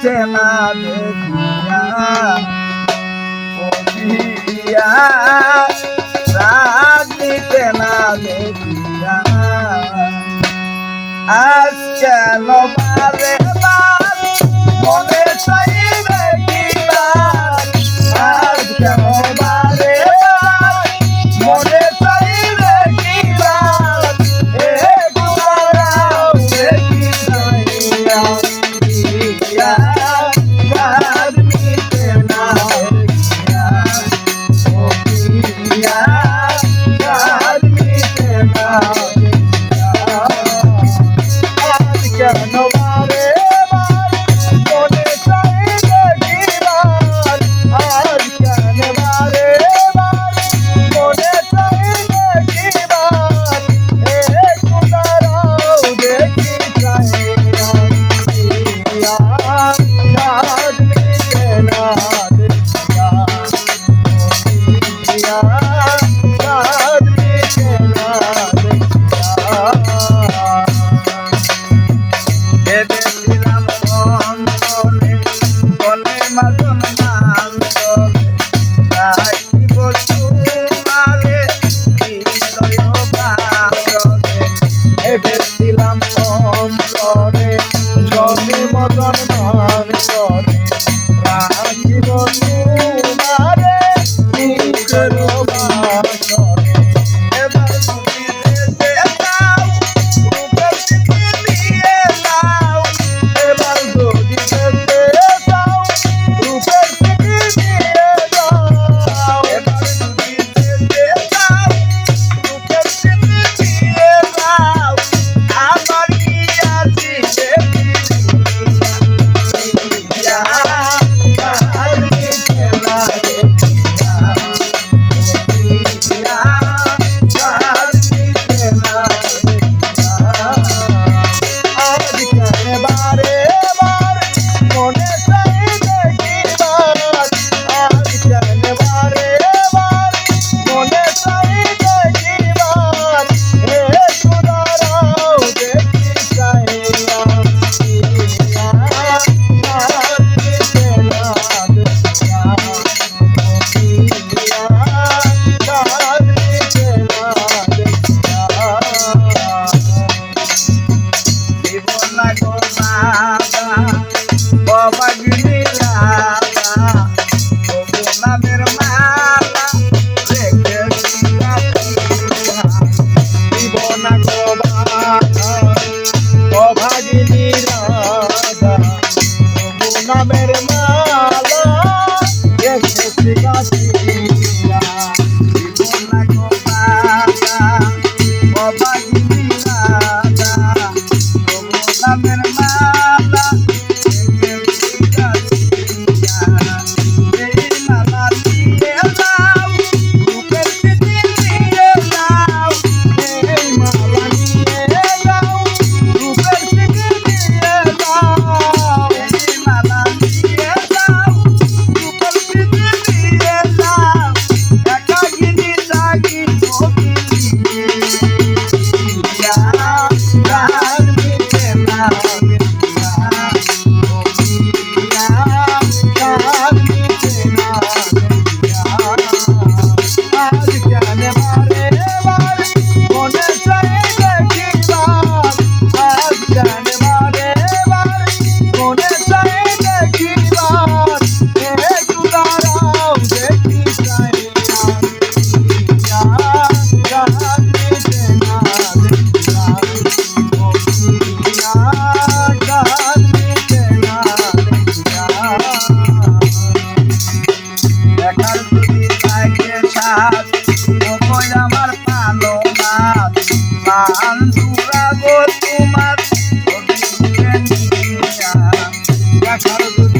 tema de cura Podia Sabe tema de cura As que no vale más Con esa Yeah. দেখার যদি থাকে সাজ ওই আমার পালো মাছ পান দুরাবো তোমার দেখার যদি